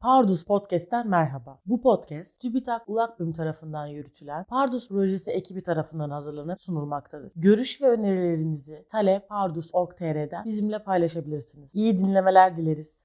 Pardus Podcast'ten merhaba. Bu podcast TÜBİTAK Ulakbim tarafından yürütülen Pardus Projesi ekibi tarafından hazırlanıp sunulmaktadır. Görüş ve önerilerinizi talepardus.org.tr'den bizimle paylaşabilirsiniz. İyi dinlemeler dileriz.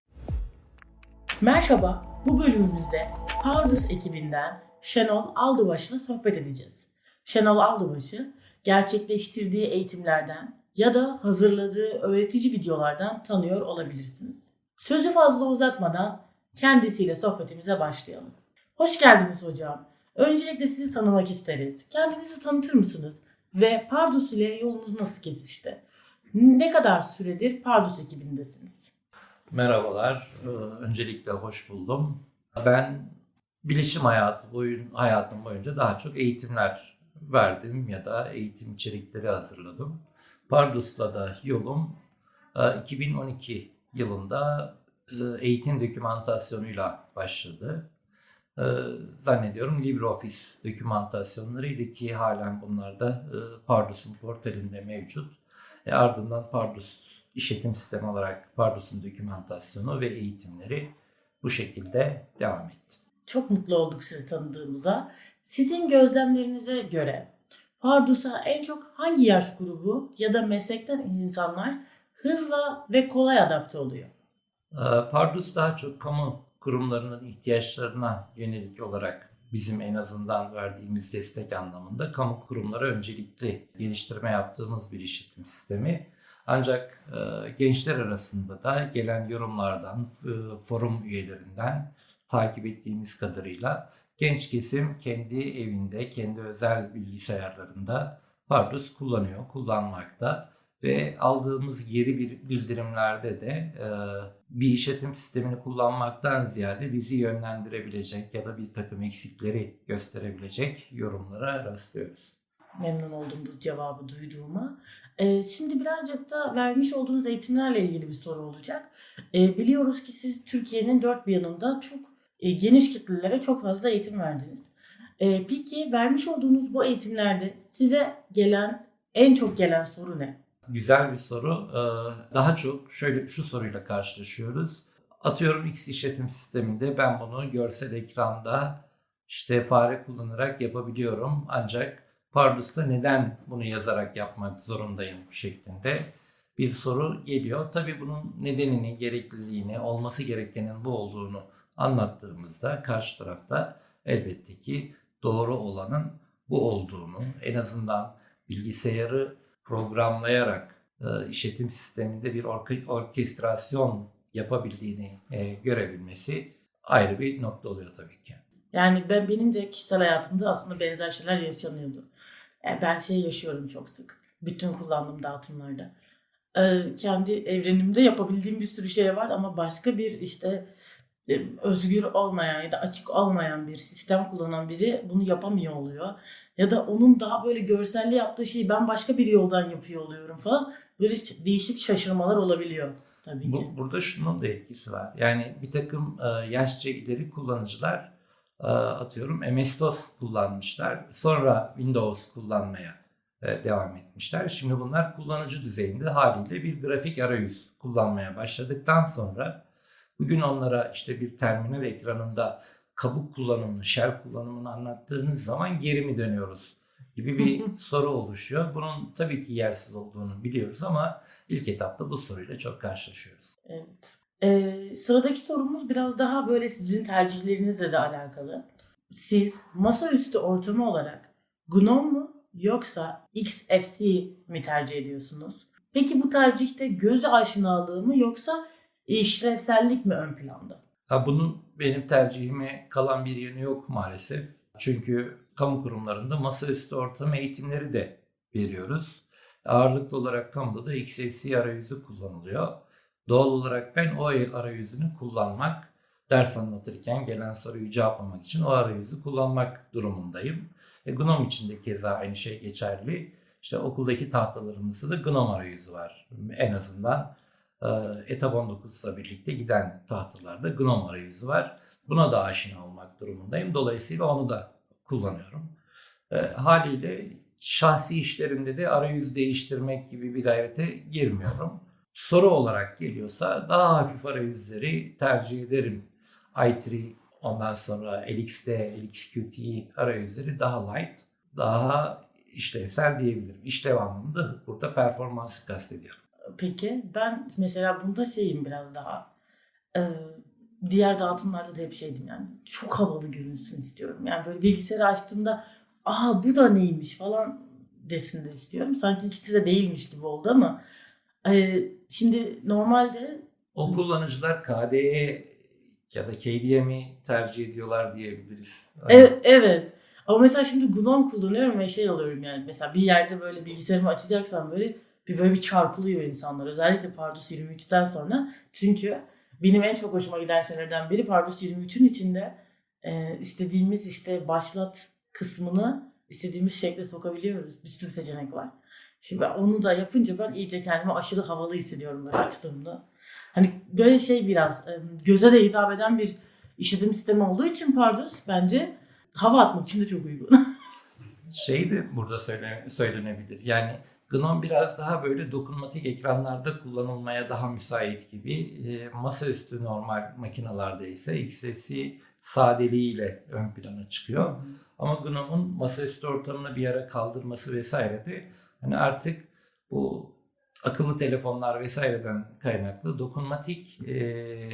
Merhaba, bu bölümümüzde Pardus ekibinden Şenol Aldıbaş'la sohbet edeceğiz. Şenol Aldıbaş'ı gerçekleştirdiği eğitimlerden ya da hazırladığı öğretici videolardan tanıyor olabilirsiniz. Sözü fazla uzatmadan kendisiyle sohbetimize başlayalım. Hoş geldiniz hocam. Öncelikle sizi tanımak isteriz. Kendinizi tanıtır mısınız? Ve Pardus ile yolunuz nasıl kesişti? Ne kadar süredir Pardus ekibindesiniz? Merhabalar. Ee, Öncelikle hoş buldum. Ben bilişim hayatı boyun hayatım boyunca daha çok eğitimler verdim ya da eğitim içerikleri hazırladım. Pardus'la da yolum e, 2012 yılında e, eğitim dokümantasyonuyla başladı. E, Zannediyorum LibreOffice dokümantasyonlarıydı ki halen bunlar da e, Pardus'un portalinde mevcut. E, ardından Pardus işletim sistemi olarak Pardus'un dokümantasyonu ve eğitimleri bu şekilde devam etti. Çok mutlu olduk sizi tanıdığımıza. Sizin gözlemlerinize göre Pardus'a en çok hangi yaş grubu ya da meslekten insanlar hızla ve kolay adapte oluyor? Ee, Pardus daha çok kamu kurumlarının ihtiyaçlarına yönelik olarak bizim en azından verdiğimiz destek anlamında kamu kurumlara öncelikli geliştirme yaptığımız bir işletim sistemi. Ancak e, gençler arasında da gelen yorumlardan, forum üyelerinden takip ettiğimiz kadarıyla genç kesim kendi evinde, kendi özel bilgisayarlarında Pardus kullanıyor, kullanmakta ve aldığımız geri bir bildirimlerde de e, bir işletim sistemini kullanmaktan ziyade bizi yönlendirebilecek ya da bir takım eksikleri gösterebilecek yorumlara rastlıyoruz. Memnun oldum bu cevabı duyduğuma. Ee, şimdi birazcık da vermiş olduğunuz eğitimlerle ilgili bir soru olacak. Ee, biliyoruz ki siz Türkiye'nin dört bir yanında çok e, geniş kitlelere çok fazla eğitim verdiniz. Ee, peki vermiş olduğunuz bu eğitimlerde size gelen en çok gelen soru ne? Güzel bir soru. Ee, Daha çok şöyle şu soruyla karşılaşıyoruz. Atıyorum X işletim sisteminde ben bunu görsel ekranda işte fare kullanarak yapabiliyorum. Ancak Pardus'ta neden bunu yazarak yapmak zorundayım şeklinde bir soru geliyor. Tabii bunun nedenini, gerekliliğini, olması gerekenin bu olduğunu anlattığımızda karşı tarafta elbette ki doğru olanın bu olduğunu, en azından bilgisayarı programlayarak e, işletim sisteminde bir orke- orkestrasyon yapabildiğini e, görebilmesi ayrı bir nokta oluyor tabii ki. Yani ben benim de kişisel hayatımda aslında benzer şeyler yaşanıyordu. Yani ben şey yaşıyorum çok sık. Bütün kullandığım dağıtımlarda. Ee, kendi evrenimde yapabildiğim bir sürü şey var ama başka bir işte özgür olmayan ya da açık olmayan bir sistem kullanan biri bunu yapamıyor oluyor. Ya da onun daha böyle görselli yaptığı şeyi ben başka bir yoldan yapıyor oluyorum falan. Böyle değişik şaşırmalar olabiliyor tabii ki. Bu, burada şunun da etkisi var. Yani bir takım e, yaşça ileri kullanıcılar e, atıyorum MS-DOS kullanmışlar. Sonra Windows kullanmaya e, devam etmişler. Şimdi bunlar kullanıcı düzeyinde haliyle bir grafik arayüz kullanmaya başladıktan sonra bugün onlara işte bir terminal ekranında kabuk kullanımını, shell kullanımını anlattığınız zaman geri mi dönüyoruz gibi bir soru oluşuyor. Bunun tabii ki yersiz olduğunu biliyoruz ama ilk etapta bu soruyla çok karşılaşıyoruz. Evet. Ee, sıradaki sorumuz biraz daha böyle sizin tercihlerinizle de alakalı. Siz masaüstü ortamı olarak GNOME mu yoksa XFC mi tercih ediyorsunuz? Peki bu tercihte göz aşinalığı mı yoksa işlevsellik mi ön planda? Ha, bunun benim tercihime kalan bir yönü yok maalesef. Çünkü kamu kurumlarında masaüstü ortam eğitimleri de veriyoruz. Ağırlıklı olarak kamuda da XFC arayüzü kullanılıyor. Doğal olarak ben o arayüzünü kullanmak, ders anlatırken gelen soruyu cevaplamak için o arayüzü kullanmak durumundayım. E, GNOME için de keza aynı şey geçerli. İşte okuldaki tahtalarımızda da GNOME arayüzü var. En azından e, ETAB 19'la birlikte giden tahtalarda GNOME arayüzü var. Buna da aşina olmak durumundayım. Dolayısıyla onu da kullanıyorum. E, haliyle şahsi işlerimde de arayüz değiştirmek gibi bir gayrete girmiyorum. Soru olarak geliyorsa daha hafif arayüzleri tercih ederim. i3 ondan sonra LXD, LXQT arayüzleri daha light, daha işlevsel diyebilirim. İşlev anlamında burada performansı kastediyorum. Peki ben mesela bunda şeyim biraz daha. e, diğer dağıtımlarda da hep şeydim yani. Çok havalı görünsün istiyorum. Yani böyle bilgisayarı açtığımda aha bu da neymiş falan desinler istiyorum. Sanki ikisi de değilmiş gibi oldu ama e, şimdi normalde O kullanıcılar KDE ya da KDM'i tercih ediyorlar diyebiliriz. Evet, evet. Ama mesela şimdi GNOME kullanıyorum ve şey alıyorum yani. Mesela bir yerde böyle bilgisayarımı açacaksam böyle bir böyle bir çarpılıyor insanlar. Özellikle Pardus 23'ten sonra. Çünkü benim en çok hoşuma giden şeylerden biri Pardus 23'ün içinde e, istediğimiz işte başlat kısmını istediğimiz şekle sokabiliyoruz. Bir sürü seçenek var. Şimdi onu da yapınca ben iyice kendimi aşırı havalı hissediyorum böyle açtığımda. Hani böyle şey biraz e, göze de hitap eden bir işletim sistemi olduğu için Pardus bence hava atmak için de çok uygun. şey de burada söyle, söylenebilir. Yani GNOME biraz daha böyle dokunmatik ekranlarda kullanılmaya daha müsait gibi. E, masaüstü normal makinalarda ise XFC sadeliğiyle ön plana çıkıyor. Ama GNOME'un masaüstü ortamını bir ara kaldırması vesaire de hani artık bu akıllı telefonlar vesaireden kaynaklı dokunmatik e,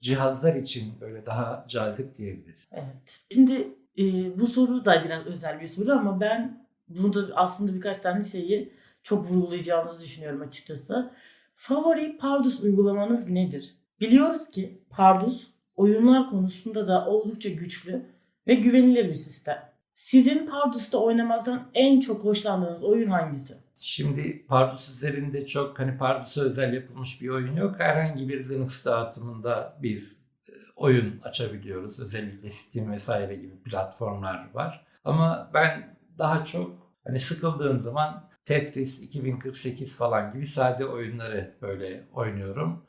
cihazlar için böyle daha cazip diyebiliriz. Evet. Şimdi e, bu soru da biraz özel bir soru ama ben burada aslında birkaç tane şeyi çok vurgulayacağımızı düşünüyorum açıkçası. Favori Pardus uygulamanız nedir? Biliyoruz ki Pardus oyunlar konusunda da oldukça güçlü ve güvenilir bir sistem. Sizin Pardus'ta oynamaktan en çok hoşlandığınız oyun hangisi? Şimdi Pardus üzerinde çok hani Pardus'a özel yapılmış bir oyun yok. Herhangi bir Linux dağıtımında biz e, oyun açabiliyoruz. Özellikle Steam vesaire gibi platformlar var. Ama ben daha çok hani sıkıldığım zaman Tetris 2048 falan gibi sade oyunları böyle oynuyorum.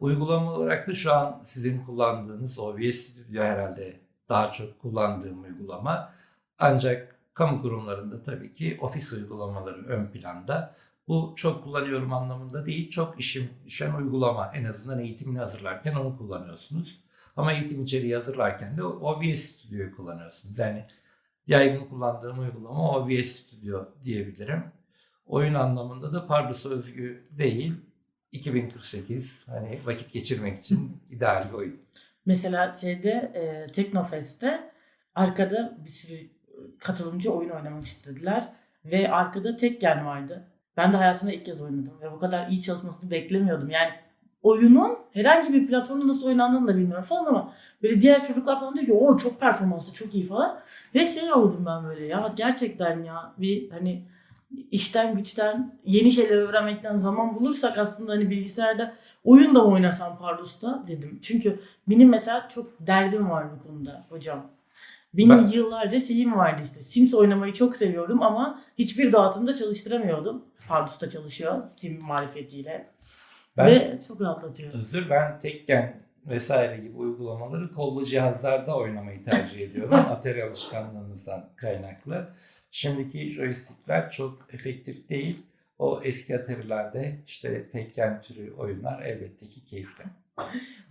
Uygulama olarak da şu an sizin kullandığınız OBS Studio herhalde daha çok kullandığım uygulama. Ancak kamu kurumlarında tabii ki ofis uygulamaları ön planda. Bu çok kullanıyorum anlamında değil, çok işim düşen uygulama. En azından eğitimini hazırlarken onu kullanıyorsunuz. Ama eğitim içeriği hazırlarken de OBS Studio'yu kullanıyorsunuz. Yani yaygın kullandığım uygulama OBS Studio diyebilirim. Oyun anlamında da Pardus'a özgü değil, 2048 hani vakit geçirmek için ideal bir oyun. Mesela şeyde e, Teknofest'te arkada bir sürü katılımcı oyun oynamak istediler ve arkada Tekken vardı. Ben de hayatımda ilk kez oynadım ve bu kadar iyi çalışmasını beklemiyordum. Yani oyunun herhangi bir platformda nasıl oynandığını da bilmiyorum falan ama böyle diğer çocuklar falan diyor ki o çok performansı çok iyi falan. Ve şey oldum ben böyle ya gerçekten ya bir hani işten güçten yeni şeyler öğrenmekten zaman bulursak aslında hani bilgisayarda oyun da oynasam Pardus'ta dedim. Çünkü benim mesela çok derdim var bu konuda hocam. Benim Ben- yıllarca şeyim vardı işte. Sims oynamayı çok seviyorum ama hiçbir dağıtımda çalıştıramıyordum. Pardus'ta çalışıyor Steam marifetiyle. Ben Ve çok rahatlatıyor. özür ben Tekken vesaire gibi uygulamaları kollu cihazlarda oynamayı tercih ediyorum. Atari alışkanlığımızdan kaynaklı. Şimdiki joystickler çok efektif değil. O eski Atari'lerde işte Tekken türü oyunlar elbette ki keyifli.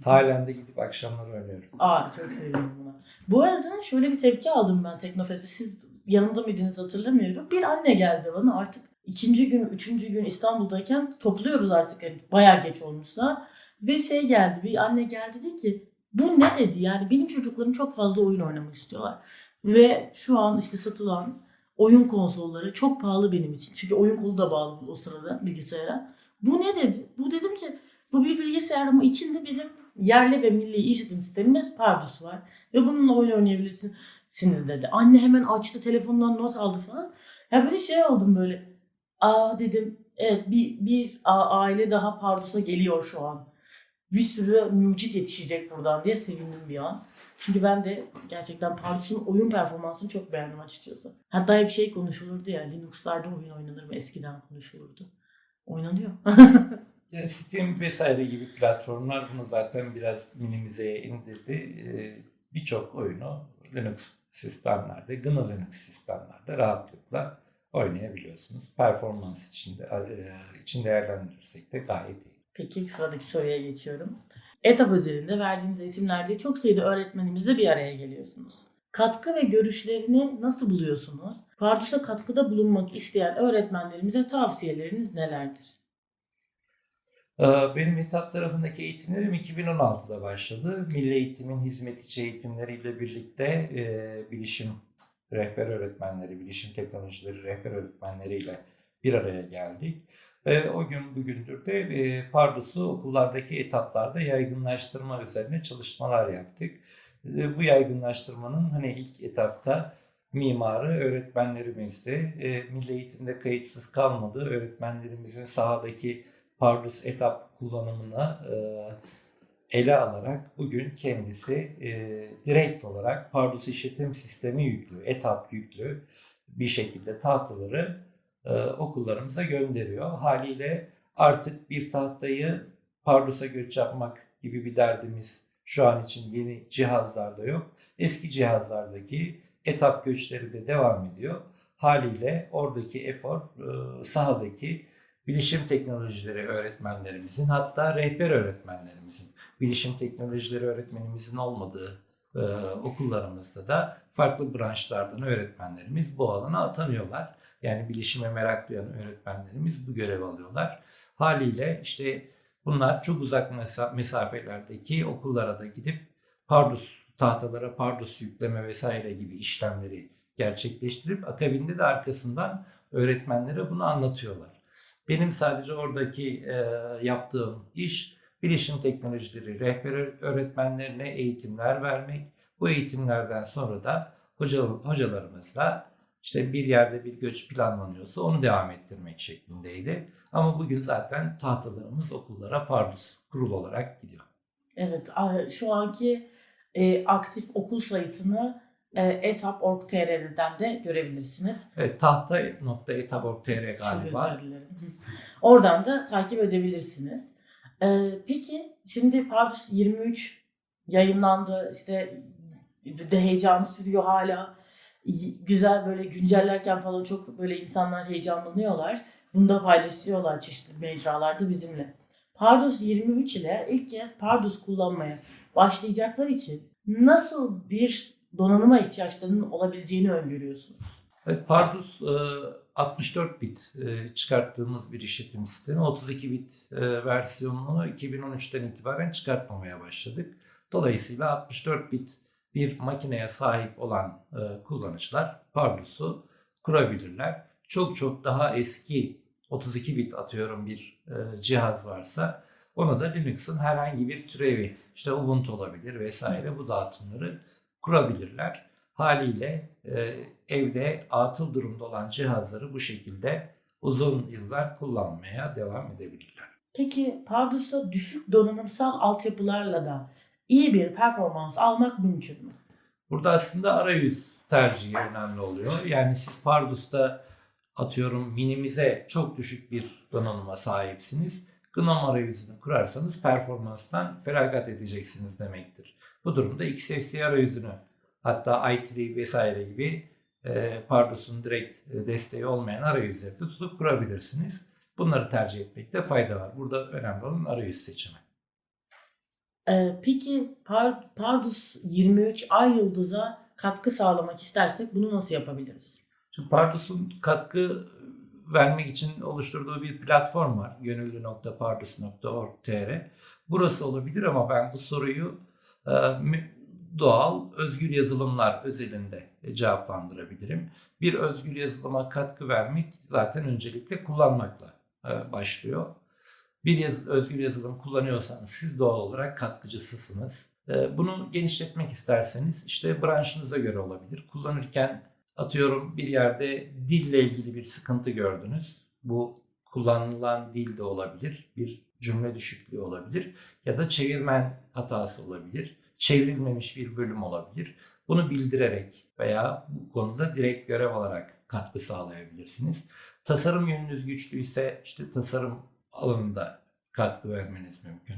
Halen de gidip akşamları oynuyorum. Aa çok sevindim buna. Bu arada şöyle bir tepki aldım ben Teknofest'te. Siz yanımda mıydınız hatırlamıyorum. Bir anne geldi bana artık ikinci gün, üçüncü gün İstanbul'dayken topluyoruz artık. Yani bayağı geç olmuşsa. Ve şey geldi, bir anne geldi dedi ki bu ne dedi yani benim çocuklarım çok fazla oyun oynamak istiyorlar. Ve şu an işte satılan oyun konsolları çok pahalı benim için. Çünkü oyun kolu da bağlı o sırada bilgisayara. Bu ne dedi? Bu dedim ki bu bir bilgisayar ama içinde bizim yerli ve milli işletim sistemimiz Pardus var. Ve bununla oyun oynayabilirsiniz dedi. Anne hemen açtı telefonundan not aldı falan. Ya böyle şey oldum böyle. Aa dedim evet bir, bir aile daha Pardus'a geliyor şu an. Bir sürü mucit yetişecek buradan diye sevindim bir an. Çünkü ben de gerçekten Pardus'un oyun performansını çok beğendim açıkçası. Hatta hep şey konuşulurdu ya Linux'larda oyun oynanır mı eskiden konuşulurdu. Oynanıyor. Yani Steam vesaire gibi platformlar bunu zaten biraz minimizeye indirdi. Ee, Birçok oyunu Linux sistemlerde, GNU Linux sistemlerde rahatlıkla oynayabiliyorsunuz. Performans için, de, e, için değerlendirirsek de gayet iyi. Peki sıradaki soruya geçiyorum. ETAP özelinde verdiğiniz eğitimlerde çok sayıda öğretmenimizle bir araya geliyorsunuz. Katkı ve görüşlerini nasıl buluyorsunuz? Pardus'a katkıda bulunmak isteyen öğretmenlerimize tavsiyeleriniz nelerdir? Ee, Benim etap tarafındaki eğitimlerim 2016'da başladı. Milli Eğitim'in hizmet içi eğitimleriyle birlikte e, bilişim rehber öğretmenleri, bilişim teknolojileri rehber öğretmenleriyle bir araya geldik. O gün bugündür de Pardus'u okullardaki etaplarda yaygınlaştırma üzerine çalışmalar yaptık. Bu yaygınlaştırmanın hani ilk etapta mimarı öğretmenlerimizdi. E, Milli Eğitim'de kayıtsız kalmadı. Öğretmenlerimizin sahadaki Pardus etap kullanımını e, ele alarak bugün kendisi direkt olarak Pardus işletim sistemi yüklü, etap yüklü bir şekilde tahtaları e, okullarımıza gönderiyor. Haliyle artık bir tahtayı Pardus'a göç yapmak gibi bir derdimiz şu an için yeni cihazlarda yok. Eski cihazlardaki etap göçleri de devam ediyor. Haliyle oradaki efor e, sahadaki bilişim teknolojileri öğretmenlerimizin hatta rehber öğretmenlerimizin bilişim teknolojileri öğretmenimizin olmadığı e, okullarımızda da farklı branşlardan öğretmenlerimiz bu alana atanıyorlar. Yani bilişime merak duyan öğretmenlerimiz bu görev alıyorlar. Haliyle işte bunlar çok uzak mesa- mesafelerdeki okullara da gidip Pardus tahtalara Pardus yükleme vesaire gibi işlemleri gerçekleştirip akabinde de arkasından öğretmenlere bunu anlatıyorlar. Benim sadece oradaki e, yaptığım iş bilişim teknolojileri rehber öğretmenlerine eğitimler vermek. Bu eğitimlerden sonra da hoca, hocalarımızla işte bir yerde bir göç planlanıyorsa onu devam ettirmek şeklindeydi. Ama bugün zaten tahtalarımız okullara Pardus kurul olarak gidiyor. Evet, şu anki e, aktif okul sayısını e, etap.org.tr'den de görebilirsiniz. Evet tahta.etab.tr Çok galiba. özür dilerim. Oradan da takip edebilirsiniz. Ee, peki şimdi Pardus 23 yayınlandı. İşte de heyecanı sürüyor hala. Güzel böyle güncellerken falan çok böyle insanlar heyecanlanıyorlar. Bunu da paylaşıyorlar çeşitli mecralarda bizimle. Pardus 23 ile ilk kez Pardus kullanmaya başlayacaklar için nasıl bir donanıma ihtiyaçlarının olabileceğini öngörüyorsunuz? Evet, Pardus e, 64 bit e, çıkarttığımız bir işletim sistemi. 32 bit e, versiyonunu 2013'ten itibaren çıkartmamaya başladık. Dolayısıyla 64 bit bir makineye sahip olan e, kullanıcılar Pardus'u kurabilirler. Çok çok daha eski 32 bit atıyorum bir e, cihaz varsa ona da Linux'un herhangi bir türevi işte Ubuntu olabilir vesaire bu dağıtımları kurabilirler. Haliyle e, evde atıl durumda olan cihazları bu şekilde uzun yıllar kullanmaya devam edebilirler. Peki Pardus'ta düşük donanımsal altyapılarla da iyi bir performans almak mümkün mü? Burada aslında arayüz tercihi önemli oluyor. Yani siz Pardus'ta atıyorum minimize çok düşük bir donanıma sahipsiniz. GNOME arayüzünü kurarsanız performanstan feragat edeceksiniz demektir. Bu durumda XFC arayüzünü hatta i3 vesaire gibi e, Pardus'un direkt e, desteği olmayan arayüzleri de tutup kurabilirsiniz. Bunları tercih etmekte fayda var. Burada önemli olan arayüz seçimi. Ee, peki Par- Pardus 23 Ay Yıldız'a katkı sağlamak istersek bunu nasıl yapabiliriz? Şimdi Pardus'un katkı vermek için oluşturduğu bir platform var. gönüllü.pardus.org.tr Burası olabilir ama ben bu soruyu e, doğal özgür yazılımlar özelinde cevaplandırabilirim. Bir özgür yazılıma katkı vermek zaten öncelikle kullanmakla e, başlıyor. Bir yaz, özgür yazılım kullanıyorsanız siz doğal olarak katkıcısısınız. E, Bunu genişletmek isterseniz işte branşınıza göre olabilir. Kullanırken atıyorum bir yerde dille ilgili bir sıkıntı gördünüz. Bu kullanılan dil de olabilir. Bir cümle düşüklüğü olabilir. Ya da çevirmen hatası olabilir. Çevrilmemiş bir bölüm olabilir. Bunu bildirerek veya bu konuda direkt görev alarak katkı sağlayabilirsiniz. Tasarım yönünüz güçlüyse işte tasarım alanında katkı vermeniz mümkün.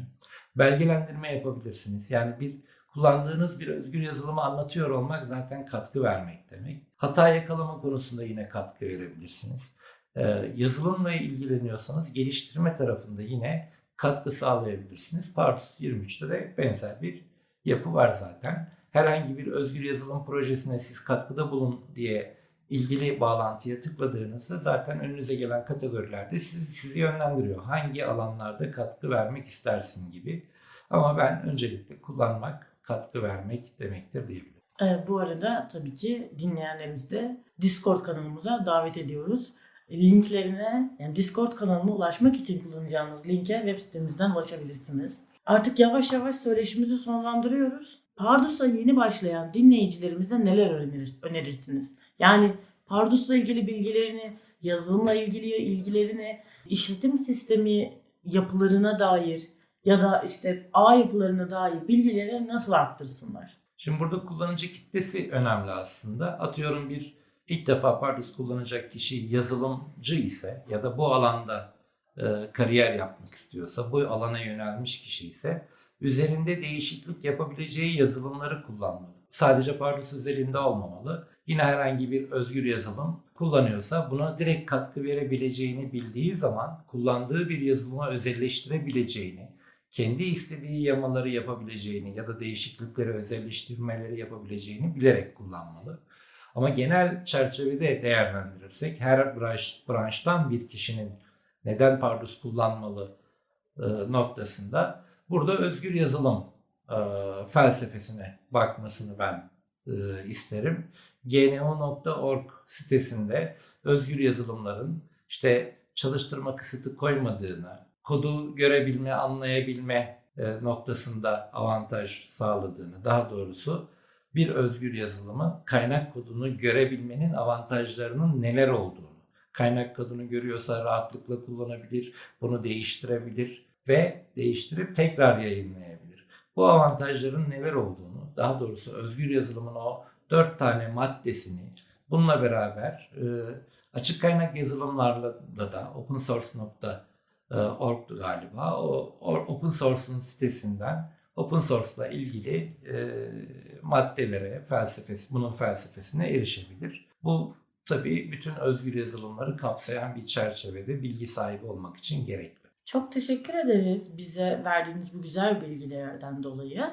Belgelendirme yapabilirsiniz. Yani bir kullandığınız bir özgür yazılımı anlatıyor olmak zaten katkı vermek demek. Hata yakalama konusunda yine katkı verebilirsiniz. Ee, yazılımla ilgileniyorsanız geliştirme tarafında yine katkı sağlayabilirsiniz. Pardus 23'te de benzer bir yapı var zaten. Herhangi bir özgür yazılım projesine siz katkıda bulun diye ilgili bağlantıya tıkladığınızda zaten önünüze gelen kategorilerde sizi, sizi yönlendiriyor. Hangi alanlarda katkı vermek istersin gibi. Ama ben öncelikle kullanmak, katkı vermek demektir diyebilirim. Ee, bu arada tabii ki dinleyenlerimizi de Discord kanalımıza davet ediyoruz. Linklerine, yani Discord kanalına ulaşmak için kullanacağınız linke web sitemizden ulaşabilirsiniz. Artık yavaş yavaş söyleşimizi sonlandırıyoruz. Pardus'a yeni başlayan dinleyicilerimize neler önerir, önerirsiniz? Yani Pardus'la ilgili bilgilerini, yazılımla ilgili ilgilerini, işletim sistemi yapılarına dair ya da işte ağ yapılarına dair bilgileri nasıl arttırsınlar? Şimdi burada kullanıcı kitlesi önemli aslında. Atıyorum bir ilk defa Pardus kullanacak kişi yazılımcı ise ya da bu alanda kariyer yapmak istiyorsa, bu alana yönelmiş kişi ise üzerinde değişiklik yapabileceği yazılımları kullanmalı. Sadece Pardus özelinde olmamalı. Yine herhangi bir özgür yazılım kullanıyorsa buna direkt katkı verebileceğini bildiği zaman kullandığı bir yazılıma özelleştirebileceğini, kendi istediği yamaları yapabileceğini ya da değişiklikleri, özelleştirmeleri yapabileceğini bilerek kullanmalı. Ama genel çerçevede değerlendirirsek her branş, branştan bir kişinin neden Pardus kullanmalı e, noktasında burada özgür yazılım e, felsefesine bakmasını ben e, isterim. gno.org sitesinde özgür yazılımların işte çalıştırma kısıtı koymadığını, kodu görebilme, anlayabilme e, noktasında avantaj sağladığını, daha doğrusu bir özgür yazılımın kaynak kodunu görebilmenin avantajlarının neler olduğunu, kaynak kodunu görüyorsa rahatlıkla kullanabilir, bunu değiştirebilir ve değiştirip tekrar yayınlayabilir. Bu avantajların neler olduğunu, daha doğrusu özgür yazılımın o dört tane maddesini bununla beraber e, açık kaynak yazılımlarla da da open source.org'du galiba. O, o open source'un sitesinden open source ile ilgili e, maddelere, felsefesi, bunun felsefesine erişebilir. Bu tabii bütün özgür yazılımları kapsayan bir çerçevede bilgi sahibi olmak için gerekli. Çok teşekkür ederiz bize verdiğiniz bu güzel bilgilerden dolayı.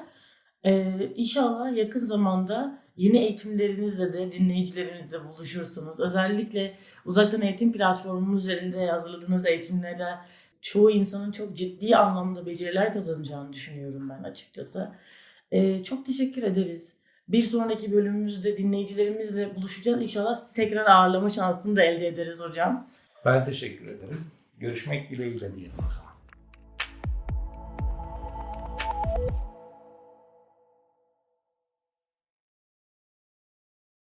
Ee, inşallah yakın zamanda yeni eğitimlerinizle de dinleyicilerimizle buluşursunuz. Özellikle uzaktan eğitim platformumuz üzerinde hazırladığınız eğitimlere çoğu insanın çok ciddi anlamda beceriler kazanacağını düşünüyorum ben açıkçası. Ee, çok teşekkür ederiz. Bir sonraki bölümümüzde dinleyicilerimizle buluşacağız. İnşallah sizi tekrar ağırlama şansını da elde ederiz hocam. Ben teşekkür ederim. Görüşmek dileğiyle diyelim o zaman.